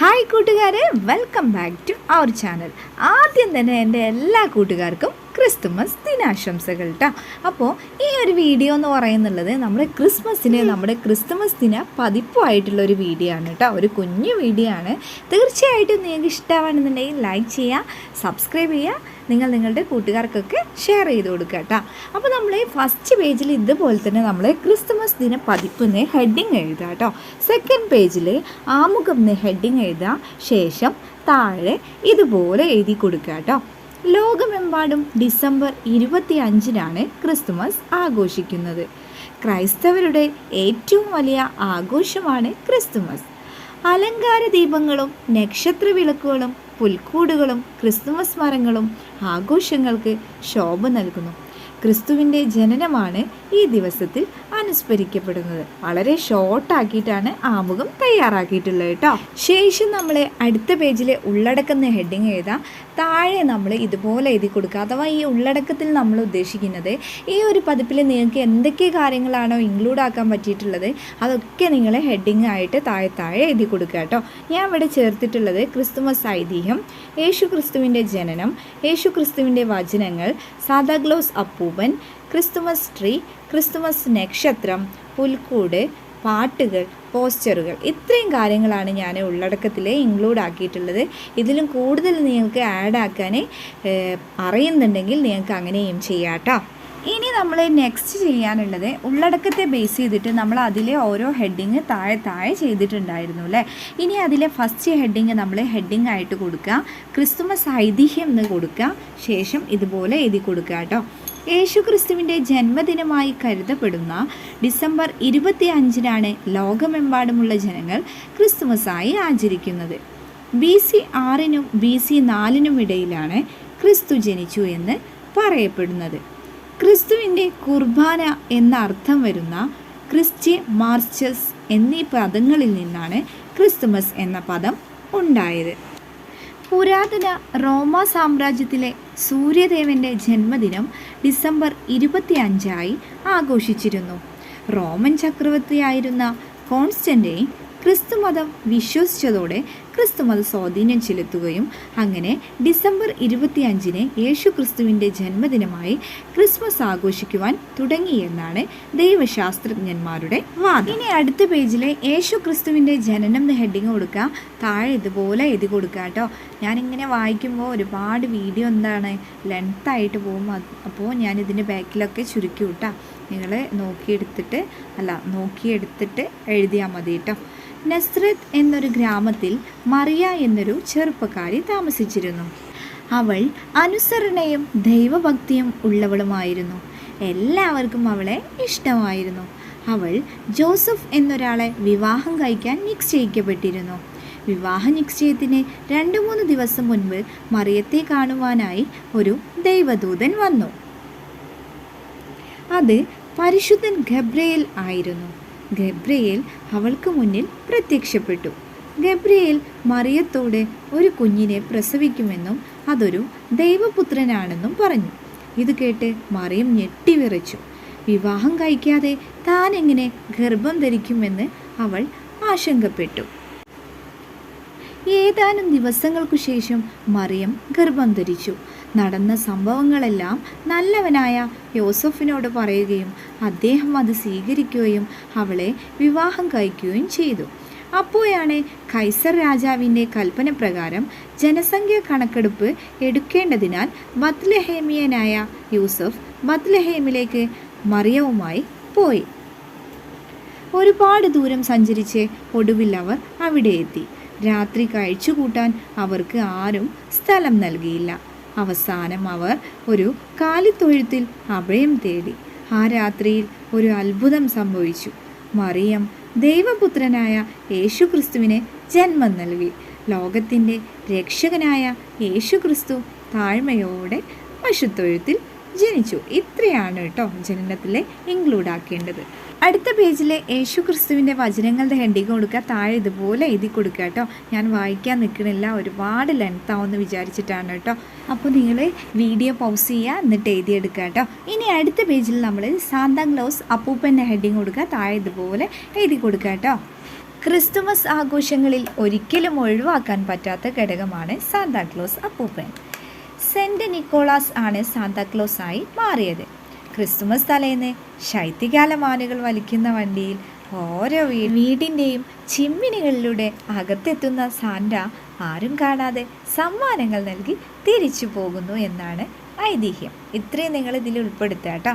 Hi കൂട്ടുകാരെ. Welcome back to our channel ആദ്യം തന്നെ എന്റെ എല്ലാ കൂട്ടുകാർക്കും ക്രിസ്തുമസ് ദിനാശംസകൾ കേട്ടോ അപ്പോൾ ഈ ഒരു വീഡിയോ എന്ന് പറയുന്നുള്ളത് നമ്മുടെ ക്രിസ്മസിന് നമ്മുടെ ക്രിസ്തുമസ് ദിന പതിപ്പുമായിട്ടുള്ള ഒരു വീഡിയോ ആണ് കേട്ടോ ഒരു കുഞ്ഞു വീഡിയോ ആണ്. തീർച്ചയായിട്ടും നിങ്ങൾക്ക് ഇഷ്ടമാണെന്നുണ്ടെങ്കിൽ ലൈക്ക് ചെയ്യുക സബ്സ്ക്രൈബ് ചെയ്യുക നിങ്ങൾ നിങ്ങളുടെ കൂട്ടുകാർക്കൊക്കെ ഷെയർ ചെയ്ത് കൊടുക്കുക കേട്ടോ അപ്പോൾ നമ്മൾ ഫസ്റ്റ് പേജിൽ ഇതുപോലെ തന്നെ നമ്മൾ ക്രിസ്തുമസ് ദിന പതിപ്പെന്ന് ഹെഡിങ് എഴുതുക കേട്ടോ സെക്കൻഡ് പേജിൽ ആമുഖം എന്ന് ഹെഡിങ് എഴുതുക. ശേഷം താഴെ ഇതുപോലെ എഴുതി കൊടുക്കുക കേട്ടോ ലോകമെമ്പാടും ഡിസംബർ ഇരുപത്തി അഞ്ചിനാണ് ക്രിസ്തുമസ് ആഘോഷിക്കുന്നത്. ക്രൈസ്തവരുടെ ഏറ്റവും വലിയ ആഘോഷമാണ് ക്രിസ്തുമസ്. അലങ്കാര ദീപങ്ങളും നക്ഷത്ര വിളക്കുകളും പുൽക്കൂടുകളും ക്രിസ്തുമസ് മരങ്ങളും ആഘോഷങ്ങൾക്ക് ശോഭ നൽകുന്നു. ക്രിസ്തുവിന്റെ ജനനമാണ് ഈ ദിവസത്തിൽ അനുസ്മരിക്കപ്പെടുന്നത്. വളരെ ഷോർട്ടാക്കിയിട്ടാണ് ആമുഖം തയ്യാറാക്കിയിട്ടുള്ളത് കേട്ടോ. ശേഷം നമ്മൾ അടുത്ത പേജിലെ ഉള്ളടക്കുന്ന ഹെഡിങ് എഴുതാം. താഴെ നമ്മൾ ഇതുപോലെ എഴുതി കൊടുക്കുക. അഥവാ ഈ ഉള്ളടക്കത്തിൽ നമ്മൾ ഉദ്ദേശിക്കുന്നത് ഈ ഒരു പതിപ്പിൽ നിങ്ങൾക്ക് എന്തൊക്കെ കാര്യങ്ങളാണോ ഇൻക്ലൂഡ് ആക്കാൻ പറ്റിയിട്ടുള്ളത് അതൊക്കെ നിങ്ങൾ ഹെഡിങ് ആയിട്ട് താഴെ താഴെ എഴുതി കൊടുക്കുക കേട്ടോ. ഞാൻ ഇവിടെ ചേർത്തിട്ടുള്ളത് ക്രിസ്തുമസ് ഐതിഹ്യം യേശു ക്രിസ്തുവിന്റെ ജനനം യേശു ക്രിസ്തുവിന്റെ വചനങ്ങൾ സാദാഗ്ലോസ് അപ്പൂപ്പൻ ക്രിസ്തുമസ് ട്രീ ക്രിസ്തുമസ് നക്ഷത്രം പുൽക്കൂട് പാട്ടുകൾ പോസ്റ്ററുകൾ. ഇത്രയും കാര്യങ്ങളാണ് ഞാൻ ഉള്ളടക്കത്തിൽ ഇൻക്ലൂഡ് ആക്കിയിട്ടുള്ളത്. ഇതിലും കൂടുതൽ നിങ്ങൾക്ക് ആഡ് ആക്കാൻ അറിയുന്നുണ്ടെങ്കിൽ നിങ്ങൾക്ക് അങ്ങനെയും ചെയ്യാം കേട്ടോ ഇനി നമ്മൾ നെക്സ്റ്റ് ചെയ്യാനുള്ളത് ഉള്ളടക്കത്തെ ബേസ് ചെയ്തിട്ട് നമ്മൾ അതിലെ ഓരോ ഹെഡിങ് താഴെ താഴെ ചെയ്തിട്ടുണ്ടായിരുന്നു അല്ലേ ഇനി അതിലെ ഫസ്റ്റ് ഹെഡിങ് നമ്മൾ ഹെഡിങ് ആയിട്ട് കൊടുക്കുക. ക്രിസ്തുമസ് ഐതിഹ്യം എന്ന് കൊടുക്കുക. ശേഷം ഇതുപോലെ എഴുതി കൊടുക്കുക കേട്ടോ യേശു ക്രിസ്തുവിന്റെ ജന്മദിനമായി കരുതപ്പെടുന്ന ഡിസംബർ ഇരുപത്തി അഞ്ചിനാണ് ലോകമെമ്പാടുമുള്ള ജനങ്ങൾ ക്രിസ്തുമസായി ആചരിക്കുന്നത്. ബി സി ആറിനും ബി സി നാലിനും ഇടയിലാണ് ക്രിസ്തു ജനിച്ചു എന്ന് പറയപ്പെടുന്നത്. ക്രിസ്തുവിന്റെ കുർബാന എന്ന അർത്ഥം വരുന്ന ക്രിസ്റ്റി മാർച്ചസ് എന്നീ പദങ്ങളിൽ നിന്നാണ് ക്രിസ്തുമസ് എന്ന പദം ഉണ്ടായത്. പുരാതന റോമ സാമ്രാജ്യത്തിലെ സൂര്യദേവന്റെ ജന്മദിനം ഡിസംബർ ഇരുപത്തി അഞ്ചായി ആഘോഷിച്ചിരുന്നു. റോമൻ ചക്രവർത്തിയായിരുന്ന കോൺസ്റ്റന്റൈൻ ക്രിസ്തുമതം വിശ്വസിച്ചതോടെ ക്രിസ്തുമത സ്വാധീനം ചെലുത്തുകയും അങ്ങനെ ഡിസംബർ ഇരുപത്തിയഞ്ചിന് യേശു ക്രിസ്തുവിന്റെ ജന്മദിനമായി ക്രിസ്മസ് ആഘോഷിക്കുവാൻ തുടങ്ങിയെന്നാണ് ദൈവശാസ്ത്രജ്ഞന്മാരുടെ വാദം. ഇനി അടുത്ത പേജിലെ യേശു ക്രിസ്തുവിന്റെ ജനനം എന്ന് ഹെഡിങ് കൊടുക്കാം. താഴെ ഇതുപോലെ എഴുതി കൊടുക്കുക കേട്ടോ. ഞാനിങ്ങനെ വായിക്കുമ്പോൾ ഒരുപാട് വീഡിയോ എന്താണ് ലെങ്ത്തായിട്ട് പോകും. അപ്പോൾ ഞാൻ ഇതിന്റെ ബാക്കിലൊക്കെ ചുരുക്കി വിട്ടാം. നിങ്ങൾ നോക്കിയെടുത്തിട്ട് അല്ല നോക്കിയെടുത്തിട്ട് എഴുതിയാൽ മതി കേട്ടോ. നസ്രത്ത് എന്നൊരു ഗ്രാമത്തിൽ മറിയ എന്നൊരു ചെറുപ്പക്കാരി താമസിച്ചിരുന്നു. അവൾ അനുസരണയും ദൈവഭക്തിയും ഉള്ളവളുമായിരുന്നു. എല്ലാവർക്കും അവളെ ഇഷ്ടമായിരുന്നു. അവൾ ജോസഫ് എന്നൊരാളെ വിവാഹം കഴിക്കാൻ നിശ്ചയിക്കപ്പെട്ടിരുന്നു. വിവാഹ നിശ്ചയത്തിന് രണ്ട് മൂന്ന് ദിവസം മുൻപ് മറിയത്തെ കാണുവാനായി ഒരു ദൈവദൂതൻ വന്നു. അത് പരിശുദ്ധൻ ഗബ്രയേൽ ആയിരുന്നു. ഗബ്രയേൽ അവൾക്ക് മുന്നിൽ പ്രത്യക്ഷപ്പെട്ടു. ഗബ്രിയേൽ മറിയത്തോട് ഒരു കുഞ്ഞിനെ പ്രസവിക്കുമെന്നും അതൊരു ദൈവപുത്രനാണെന്നും പറഞ്ഞു. ഇത് കേട്ട് മറിയം ഞെട്ടിവിറച്ചു വിവാഹം കഴിക്കാതെ താൻ എങ്ങനെ ഗർഭം ധരിക്കുമെന്ന് അവൾ ആശങ്കപ്പെട്ടു. ഏതാനും ദിവസങ്ങൾക്കു ശേഷം മറിയം ഗർഭം ധരിച്ചു. നടന്ന സംഭവങ്ങളെല്ലാം നല്ലവനായ യോസഫിനോട് പറയുകയും അദ്ദേഹം അത് സ്വീകരിക്കുകയും അവളെ വിവാഹം കഴിക്കുകയും ചെയ്തു. അപ്പോഴാണ് കൈസർ രാജാവിന്റെ കൽപ്പനപ്രകാരം ജനസംഖ്യ കണക്കെടുപ്പ് എടുക്കേണ്ടതിനാൽ ബത്ലഹേമിയനായ യൂസഫ് ബത്ലഹേമിലേക്ക് മറിയവുമായി പോയി. ഒരുപാട് ദൂരം സഞ്ചരിച്ച് ഒടുവിൽ അവർ അവിടെ എത്തി. രാത്രി കഴിച്ചുകൂട്ടാൻ അവർക്ക് ആരും സ്ഥലം നൽകിയില്ല. അവസാനം അവർ ഒരു കാലിത്തൊഴുത്തിൽ അഭയം തേടി. ആ രാത്രിയിൽ ഒരു അത്ഭുതം സംഭവിച്ചു. മറിയം ദൈവപുത്രനായ യേശുക്രിസ്തുവിന് ജന്മം നൽകി. ലോകത്തിന്റെ രക്ഷകനായ യേശുക്രിസ്തു താഴ്മയോടെ പശുത്തൊഴുത്തിൽ ജനിച്ചു. ഇത്രയാണ് കേട്ടോ ജനനത്തിലെ ഇൻക്ലൂഡ് ആക്കേണ്ടത് അടുത്ത പേജിലെ യേശു ക്രിസ്തുവിന്റെ വചനങ്ങളുടെ ഹെഡിങ് കൊടുക്കുക താഴെ ഇതുപോലെ എഴുതി കൊടുക്കുക കേട്ടോ. ഞാൻ വായിക്കാൻ നിൽക്കണില്ല ഒരുപാട് ലെങ്ത് ആവുമെന്ന് വിചാരിച്ചിട്ടാണ് കേട്ടോ. അപ്പോൾ നിങ്ങൾ വീഡിയോ പൗസ് ചെയ്യുക എന്നിട്ട് എഴുതിയെടുക്കുക കേട്ടോ. ഇനി അടുത്ത പേജിൽ നമ്മൾ സാന്താ ക്ലോസ് അപ്പൂപ്പന്റെ ഹെഡിങ് കൊടുക്കുക താഴെ ഇതുപോലെ എഴുതി കൊടുക്കുക കേട്ടോ. ക്രിസ്തുമസ് ആഘോഷങ്ങളിൽ ഒരിക്കലും ഒഴിവാക്കാൻ പറ്റാത്ത ഘടകമാണ് സാന്താക്ലോസ് അപ്പൂപ്പൻ. സെന്റ് നിക്കോളാസ് ആണ് സാന്താക്ലോസ് ആയി മാറിയത്. ക്രിസ്തുമസ് തലേന്ന് ശൈത്യകാല മാനുകൾ വലിക്കുന്ന വണ്ടിയിൽ ഓരോ വീ വീടിന്റെയും ചിമ്മിനികളിലൂടെ അകത്തെത്തുന്ന സാന്റ ആരും കാണാതെ സമ്മാനങ്ങൾ നൽകി തിരിച്ചു പോകുന്നു എന്നാണ് ഐതിഹ്യം. ഇത്രയും നിങ്ങൾ ഇതിൽ ഉൾപ്പെടുത്തുക കേട്ടോ.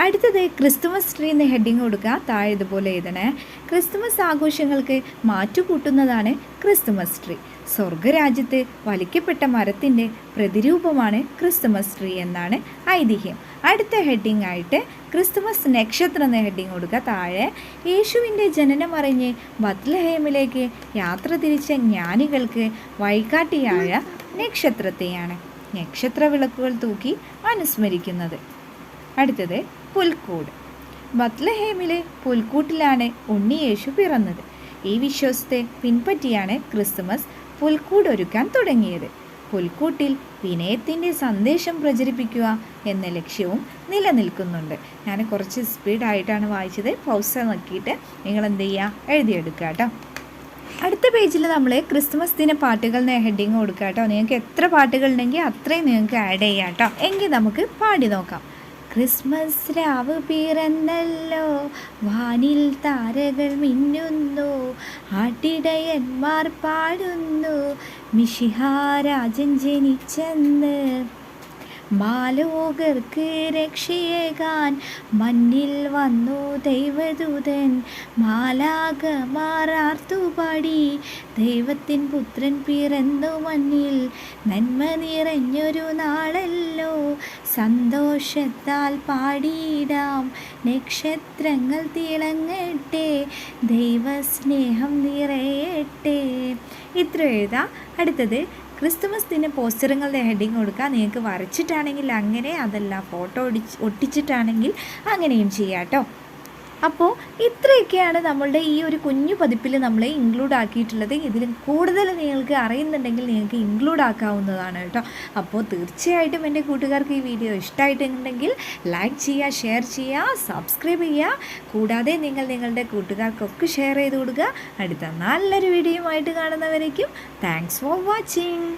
അടുത്തത് ക്രിസ്തുമസ് ട്രീ എന്ന് ഹെഡിങ് കൊടുക്കുക. താഴെ ഇതുപോലെ എഴുതണേ. ക്രിസ്തുമസ് ആഘോഷങ്ങൾക്ക് മാറ്റുകൂട്ടുന്നതാണ് ക്രിസ്തുമസ് ട്രീ. സ്വർഗരാജ്യത്ത് വലിക്കപ്പെട്ട മരത്തിന്റെ പ്രതിരൂപമാണ് ക്രിസ്തുമസ് ട്രീ എന്നാണ് ഐതിഹ്യം. അടുത്ത ഹെഡിങ് ആയിട്ട് ക്രിസ്തുമസ് നക്ഷത്രം എന്ന ഹെഡിങ് കൊടുക്കുക. താഴെ യേശുവിന്റെ ജനനം അറിഞ്ഞ് ബത്ലഹേമിലേക്ക് യാത്ര തിരിച്ച ജ്ഞാനികൾക്ക് വഴികാട്ടിയായ നക്ഷത്രത്തെയാണ് നക്ഷത്ര വിളക്കുകൾ തൂക്കി അനുസ്മരിക്കുന്നത്. അടുത്തത് പുൽക്കൂട്. ബത്ലഹേമിലെ പുൽക്കൂട്ടിലാണ് ഉണ്ണിയേശു പിറന്നത്. ഈ വിശ്വാസത്തെ പിൻപറ്റിയാണ് ക്രിസ്തുമസ്. പുൽക്കൂട് ഒരുക്കാൻ തുടങ്ങിയത്. പുൽക്കൂട്ടിൽ വിനയത്തിന്റെ സന്ദേശം പ്രചരിപ്പിക്കുക എന്ന ലക്ഷ്യവും നിലനിൽക്കുന്നുണ്ട്. ഞാൻ കുറച്ച് സ്പീഡായിട്ടാണ് വായിച്ചത്. പൗസ നോക്കിയിട്ട് നിങ്ങൾ എന്ത് ചെയ്യുക എഴുതിയെടുക്കുക കേട്ടോ അടുത്ത പേജിൽ നമ്മൾ ക്രിസ്മസ് ദിന പാട്ടുകൾ ഹെഡിങ് കൊടുക്കുക കേട്ടോ നിങ്ങൾക്ക് എത്ര പാട്ടുകളുണ്ടെങ്കിൽ അത്രയും നിങ്ങൾക്ക് ആഡ് ചെയ്യാം കേട്ടോ എങ്കിൽ നമുക്ക് പാടി നോക്കാം. ക്രിസ്മസ് രാവ് പിറന്നല്ലോ. വാനിൽ താരകൾ മിന്നുന്നു. ആട്ടിടയന്മാർ പാടുന്നു. മിഷിഹാരാജൻ ജനിച്ചെന്ന്. മാലോകർക്ക് രക്ഷയേകാൻ മണ്ണിൽ വന്നു ദൈവദൂതൻ. മാലാകമാറാർത്തുപാടി ദൈവത്തിൻ പുത്രൻ പിറന്നു മണ്ണിൽ നന്മ നിറഞ്ഞൊരു നാളല്ലോ. സന്തോഷത്താൽ പാടിയിടാം. നക്ഷത്രങ്ങൾ തിളങ്ങട്ടെ. ദൈവസ്നേഹം നിറയട്ടെ. ഇത്ര എഴുതാം. അടുത്തത് ക്രിസ്തുമസ് ദിന പോസ്റ്ററുകളുടെ ഹെഡിങ് കൊടുക്കുക നിങ്ങൾക്ക് വരച്ചിട്ടാണെങ്കിൽ അങ്ങനെ അതല്ല ഫോട്ടോ ഒടിച്ച് ഒട്ടിച്ചിട്ടാണെങ്കിൽ അങ്ങനെയും ചെയ്യാം കേട്ടോ. അപ്പോൾ ഇത്രയൊക്കെയാണ് നമ്മളുടെ ഈ ഒരു കുഞ്ഞു പതിപ്പിൽ നമ്മൾ ഇൻക്ലൂഡ് ആക്കിയിട്ടുള്ളത്. ഇതിൽ കൂടുതൽ നിങ്ങൾക്ക് അറിയുന്നുണ്ടെങ്കിൽ നിങ്ങൾക്ക് ഇൻക്ലൂഡ് ആക്കാവുന്നതാണ് കേട്ടോ. അപ്പോൾ തീർച്ചയായിട്ടും എന്റെ കൂട്ടുകാർക്ക് ഈ വീഡിയോ ഇഷ്ടമായിട്ടുണ്ടെങ്കിൽ ലൈക്ക് ചെയ്യുക ഷെയർ ചെയ്യുക സബ്സ്ക്രൈബ് ചെയ്യുക. കൂടാതെ നിങ്ങൾ നിങ്ങളുടെ കൂട്ടുകാർക്കൊക്കെ ഷെയർ ചെയ്ത് കൊടുക്കുക. അടുത്ത നല്ലൊരു വീഡിയോയുമായിട്ട് കാണുന്നവരേക്കും താങ്ക്സ് ഫോർ വാച്ചിങ്